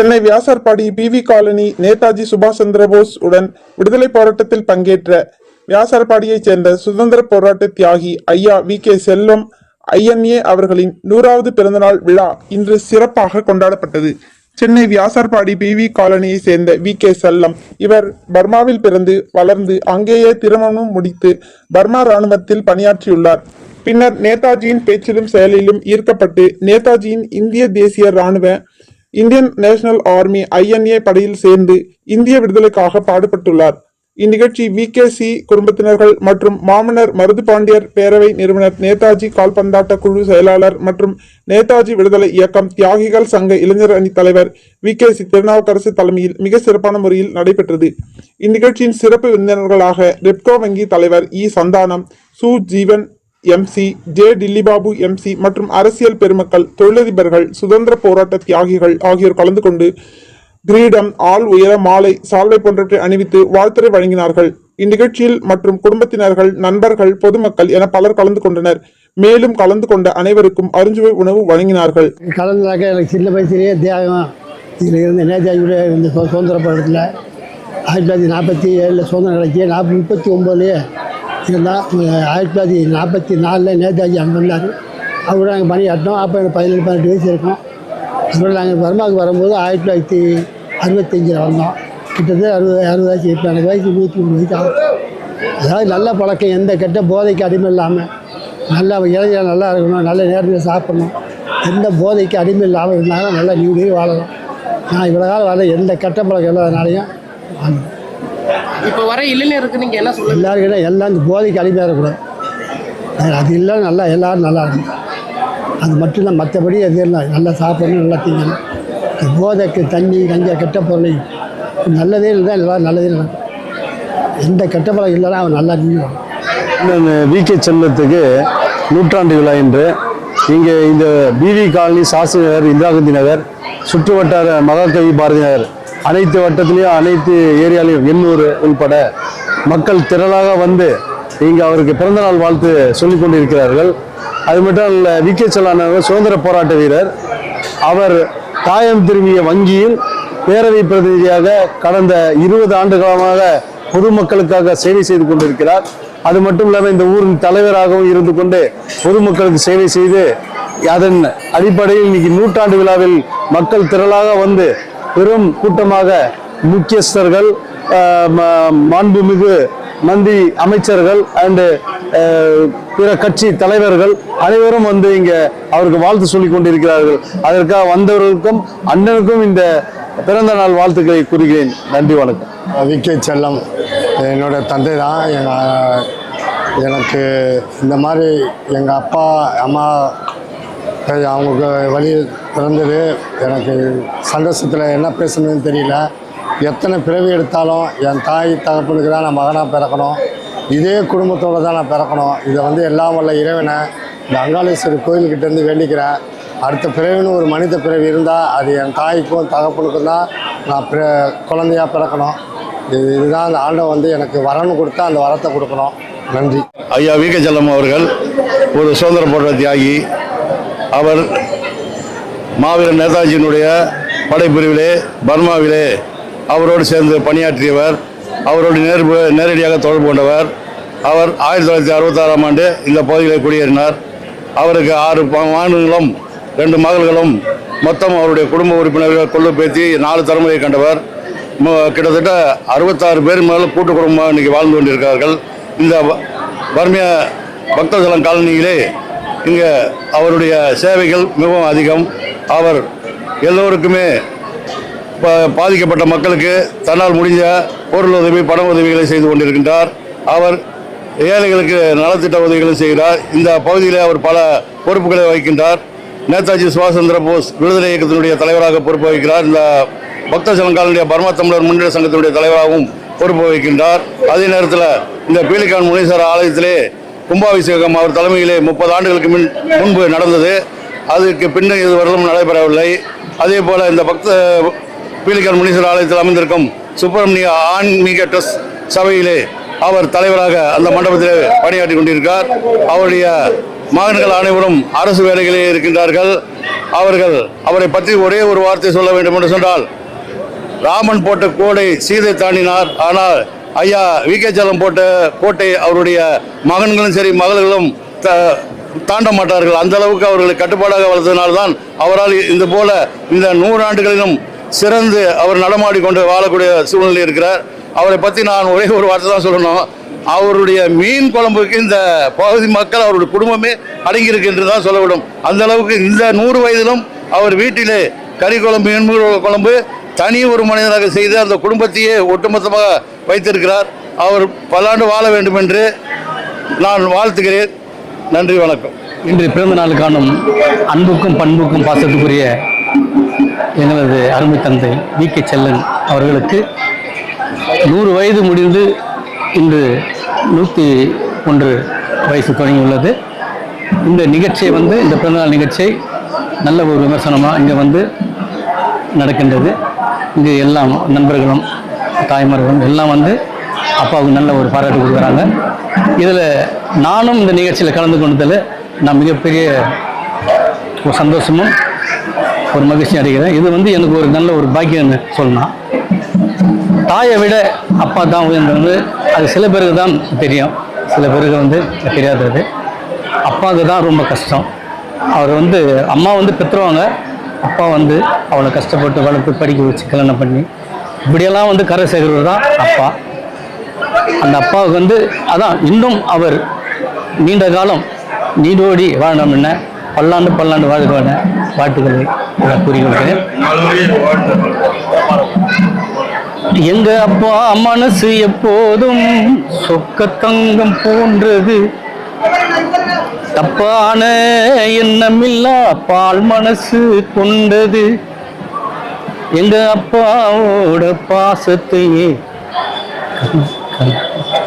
Chennai Vyasarpadi PV colony Netaji சுபாஷ் சந்திர போஸ் உடன் விடுதலை போராட்டத்தில் பங்கேற்ற வியாசார்பாடியைச் சேர்ந்த சுதந்திர போராட்ட தியாகி ஐயா வி கே செல்வம் ஐஎன்ஏ அவர்களின் நூறாவது பிறந்தநாள் விழா இன்று சிறப்பாக கொண்டாடப்பட்டது. சென்னை வியாசார்பாடி பிவி காலனியை சேர்ந்த வி கே செல்லம் இவர் பர்மாவில் பிறந்து வளர்ந்து அங்கேயே திருமணம் முடித்து பர்மா ராணுவத்தில் பணியாற்றியுள்ளார். பின்னர் நேதாஜியின் பேச்சிலும் செயலிலும் ஈர்க்கப்பட்டு நேதாஜியின் இந்திய தேசிய ராணுவ இந்தியன் நேஷனல் ஆர்மி ஐஎன்ஏ படையில் சேர்ந்து இந்திய விடுதலைக்காக பாடுபட்டுள்ளார். இந்நிகழ்ச்சி வி கே சி குடும்பத்தினர்கள் மற்றும் மாமன்னர் மருது பாண்டியர் பேரவை நிறுவனர் நேதாஜி கால்பந்தாட்ட குழு செயலாளர் மற்றும் நேதாஜி விடுதலை இயக்கம் தியாகிகள் சங்க இளைஞர் அணி தலைவர் வி கே சி திருநாவுக்கரசு தலைமையில் மிக சிறப்பான முறையில் நடைபெற்றது. இந்நிகழ்ச்சியின் சிறப்பு விருந்தினர்களாக ரெப்கோ வங்கி தலைவர் இ சந்தானம் சு Jeevan MC J Dillibabu MC மற்றும் அரசியல் பெருமக்கள் தொழிலதிபர்கள் சுதந்திர போராட்ட தியாகிகள் ஆகியோர் கலந்து கொண்டு கிரீடம் ஆள் உயர மாலை சால்வை போன்றவற்றை அணிவித்து வாழ்த்துரை வழங்கினார்கள். இந்நிகழ்ச்சியில் மற்றும் குடும்பத்தினர்கள் நண்பர்கள் பொதுமக்கள் என பலர் கலந்து கொண்டனர். மேலும் கலந்து கொண்ட அனைவருக்கும் அருஞ்சுவை உணவு வழங்கினார்கள். கலந்தாக எனக்கு சின்ன வயசுலேயே தியாகம். இதில் இருந்து நேதாஜியுடைய இருந்த சுதந்திர போராட்டத்தில் ஆயிரத்தி தொள்ளாயிரத்தி நாற்பத்தி ஏழில் சுதந்திரம் கிடைச்சி நாற்பது முப்பத்தி ஒம்போதுலேயே இருந்தால் ஆயிரத்தி தொள்ளாயிரத்தி நாற்பத்தி நாலில் நேதாஜி அங்கே வந்தார். அவரோட நாங்கள் பணியாற்றினோம் அப்போ எனக்கு பதினெட்டு பதினெட்டு வயசு இருக்கும். அப்புறம் நாங்கள் பர்மாவுக்கு வரும்போது ஆயிரத்தி தொள்ளாயிரத்தி அறுபத்தஞ்சில் வந்தோம். கிட்டத்தட்ட அறுபது அறுபதாச்சு இப்போ எனக்கு வயசு நூற்றி மூணு வயசு ஆகும். அதாவது நல்ல பழக்கம். எந்த கெட்ட போதைக்கு அடிமை இல்லாமல் நல்லா இளைஞர் நல்லா இருக்கணும். நல்ல நேரத்தில் சாப்பிடணும். எந்த போதைக்கு அடிமை இல்லாமல் இருந்தாலும் நல்லா நீங்களே வாழலாம். நான் இவ்வளோ காலம் வாழ எந்த கெட்ட பழக்கம் இல்லாதனாலையும் வாழ்ந்தேன். இப்போ வர இளைஞருக்கு நீங்க என்ன சொல்லுங்க எல்லாருக்கிட்ட எல்லாம் இந்த போதைக்கு அடிமையாக இருக்கக்கூடாது அது- அது இல்லை நல்லா எல்லோரும் நல்லா இருக்கும் அது மட்டும் இல்லை மற்றபடி அது இல்லை நல்லா சாப்பிடணும் நல்லா திங்கணும். இந்த போதைக்கு தண்ணி கஞ்சா கெட்ட பொருளை நல்லதே இல்லை எல்லோரும் நல்லதே நடக்கும் எந்த கெட்ட பழக்கம் இல்லைன்னா அவன் நல்லா நீங்குவான் வி கே செல்வத்துக்கு நூற்றாண்டு விழா என்று இங்கே இந்த பிவி காலனி சாஸ்திரி நகர் இந்திரா காந்தி நகர் சுற்று வட்டார மகாகவி பாரதி நகர். அனைத்து வட்டத்திலையும் அனைத்து ஏரியாலையும் எண்ணூர் உள்பட மக்கள் திரளாக வந்து இங்கே அவருக்கு பிறந்தநாள் வாழ்த்து சொல்லிக் கொண்டிருக்கிறார்கள். அது மட்டும் இல்லை வி. கே. செல்லானவர் சுதந்திர போராட்ட வீரர். அவர் தாயம் திரும்பிய வங்கியில் பேரவை பிரதிநிதியாக கடந்த இருபது ஆண்டு காலமாக பொதுமக்களுக்காக சேவை செய்து கொண்டிருக்கிறார். அது மட்டும் இல்லாமல் இந்த ஊரின் தலைவராகவும் இருந்து கொண்டு பொதுமக்களுக்கு சேவை செய்து அதன் அடிப்படையில் இன்னைக்கு நூற்றாண்டு விழாவில் மக்கள் திரளாக வந்து பெரும் கூட்டமாக முக்கியஸ்தர்கள் ம- மாண்புமிகு மந்தி அமைச்சர்கள் அண்டு பிற கட்சி தலைவர்கள் அனைவரும் வந்து இங்கே அவருக்கு வாழ்த்து சொல்லிக் கொண்டிருக்கிறார்கள். அதற்காக வந்தவர்களுக்கும் அண்ணனுக்கும் இந்த பிறந்த நாள் வாழ்த்துக்களை கூறுகிறேன். நன்றி வணக்கம். விக்கே செல்லம். என்னோட தந்தை தான். எங்கள் எனக்கு இந்த மாதிரி எங்கள் அப்பா அம்மா அவங்களுக்கு வழி பிறந்தது எனக்கு சந்தோஷத்தில் என்ன பேசணும்னு தெரியல. எத்தனை பிறவி எடுத்தாலும் என் தாய் தகப்பனுக்கு தான் நான் மகனாக பிறக்கணும். இதே குடும்பத்தோடு தான் நான் பிறக்கணும். இதை வந்து எல்லாம் வல்ல இறைவனை இந்த அங்காளேஸ்வரி கோயில்கிட்டேருந்து வேண்டிக்கிறேன். அடுத்த பிறவின்னு ஒரு மனித பிறவி இருந்தால் அது என் தாய்க்கும் தகப்பனுக்கும் தான் நான் பிற குழந்தையாக பிறக்கணும். இது இதுதான் அந்த ஆண்டவன் வந்து எனக்கு வரன்னு கொடுத்தா அந்த வரத்தை கொடுக்கணும். நன்றி. ஐயா வி. அவர்கள் ஒரு சுதந்திர போராட்ட தியாகி அவர் மாவீரர் நேதாஜியினுடைய படைப்பிரிவிலே பர்மாவிலே அவரோடு சேர்ந்து பணியாற்றியவர் அவரோடு நேர் நேரடியாக தொடர்பு கொண்டவர். அவர் ஆயிரத்தி தொள்ளாயிரத்தி அறுபத்தாறாம் ஆண்டு இந்த பகுதியில் குடியேறினார். அவருக்கு ஆறு மாணவர்களும் ரெண்டு மகள்களும் மொத்தம் அவருடைய குடும்ப உறுப்பினர்கள் கொள்ளு பேத்தி நாலு தலைமுறையை கண்டவர். கிட்டத்தட்ட அறுபத்தாறு பேர் மேலே கூட்டு குடும்பமாக இன்றைக்கி வாழ்ந்து கொண்டிருக்கிறார்கள். இந்த பர்மிய பக்தஜலம் காலனியிலே இங்கே அவருடைய சேவைகள் மிகவும் அதிகம். அவர் எல்லோருக்குமே பாதிக்கப்பட்ட மக்களுக்கு தன்னால் முடிஞ்ச பொருள் உதவி பண உதவிகளை செய்து கொண்டிருக்கின்றார். அவர் ஏழைகளுக்கு நலத்திட்ட உதவிகளை செய்கிறார். இந்த பகுதியில் அவர் பல பொறுப்புகளை வகிக்கின்றார். நேதாஜி சுபாஷ் சந்திர போஸ் விடுதலை இயக்கத்தினுடைய தலைவராக பொறுப்பு வகிக்கிறார். இந்த பக்த சலங்காலுடைய பர்மா தமிழர் முன்னேற்ற சங்கத்தினுடைய தலைவராகவும் பொறுப்பு வகிக்கின்றார். அதே நேரத்தில் இந்த பீலிகான் முனீஸ்வரர் ஆலயத்திலே கும்பாபிஷேகம் அவர் தலைமையிலே முப்பது ஆண்டுகளுக்கு முன் முன்பு நடந்தது. அதுக்கு பின்னர் இதுவரையிலும் நடைபெறவில்லை. அதே போல் இந்த பக்த பீலிகான் முனீஸ்வரர் ஆலயத்தில் அமைந்திருக்கும் சுப்பிரமணிய ஆன்மீக ட்ரஸ்ட் சபையிலே அவர் தலைவராக அந்த மண்டபத்தில் பணியாற்றி கொண்டிருக்கார் அவருடைய மகன்கள் அனைவரும் அரசு வேலைகளே இருக்கின்றார்கள். அவர்கள் அவரை பற்றி ஒரே ஒரு வார்த்தை சொல்ல வேண்டும் என்று சொன்னால் ராமன் போட்ட கோடை சீதை தாண்டினார். ஆனால் ஐயா வி கே ஜலம் போட்ட கோட்டை அவருடைய மகன்களும் சரி மகள்களும் த- தாண்ட மாட்டார்கள். அந்த அளவுக்கு அவர்களை கட்டுப்பாடாக வளர்த்ததினால்தான் அவரால் இது போல இந்த நூறு ஆண்டுகளிலும் சிறந்து அவர் நடமாடி கொண்டு வாழக்கூடிய சூழ்நிலை இருக்கிறார். அவரை பற்றி நான் ஒரே ஒரு வார்த்தை தான் சொல்லணும். அவருடைய மீன் குழம்புக்கு இந்த பகுதி மக்கள் அவருடைய குடும்பமே அடங்கியிருக்கு என்று தான் சொல்லவிடும். அந்த அளவுக்கு இந்த நூறு வயதிலும் அவர் வீட்டிலே கறி குழம்பு மீன் குழம்பு தனி ஒரு மனிதனாக செய்து அந்த குடும்பத்தையே ஒட்டுமொத்தமாக வைத்திருக்கிறார். அவர் பல்லாண்டு வாழ வேண்டும் என்று நான் வாழ்த்துகிறேன். நன்றி வணக்கம். இன்று பிறந்த நாள் காணும் அன்புக்கும் பண்புக்கும் பாசத்துக்குரிய எங்களது அருமை தந்தை வி. கே. செல்லன் அவர்களுக்கு நூறு வயது முடிந்து இன்று நூற்றி ஒன்று வயசு தொடங்கியுள்ளது. இந்த நிகழ்ச்சியை வந்து இந்த பிறந்தநாள் நிகழ்ச்சியை நல்ல ஒரு விமர்சனமாக இங்கே வந்து நடக்கின்றது. இங்கே எல்லாம் நண்பர்களும் தாய்மார்களும் எல்லாம் வந்து அப்பாவுக்கு நல்ல ஒரு பாராட்டு கொடுக்குறாங்க இதில் நானும் இந்த நிகழ்ச்சியில் கலந்து கொண்டதில் நான் மிகப்பெரிய ஒரு சந்தோஷமும் ஒரு மகிழ்ச்சி அடைகிறேன். இது வந்து எனக்கு ஒரு நல்ல ஒரு பாக்கியம்னு சொல்லலாம். தாயை விட அப்பா தான் உயர்ந்தது. அது சில பேருக்கு தான் தெரியும். சில பேருக்கு வந்து தெரியாதது. அப்பாவுக்கு தான் ரொம்ப கஷ்டம். அவர் வந்து அம்மா வந்து பெற்றுருவாங்க அப்பா வந்து அவளை கஷ்டப்பட்டு வளர்த்து படிக்க வச்சு கல்யாணம் பண்ணி இப்படியெல்லாம் வந்து கரை சேர்க்கிறவர் தான் அப்பா. அந்த அப்பாவுக்கு வந்து அதான் இன்னும் அவர் நீண்ட காலம் நீடோடி வாழணும் என்ன? பல்லாண்டு பல்லாண்டு வாழ்க்கை வாழ்த்துக்களை நான் கூறிக்கொள்கிறேன். எங்க அப்பா மனசு எப்போதும் சொக்க தங்கம் போன்றது. தப்பான எண்ணமில்லா பால் மனசு கொண்டது. எங்க அப்பாவோட பாசத்தையே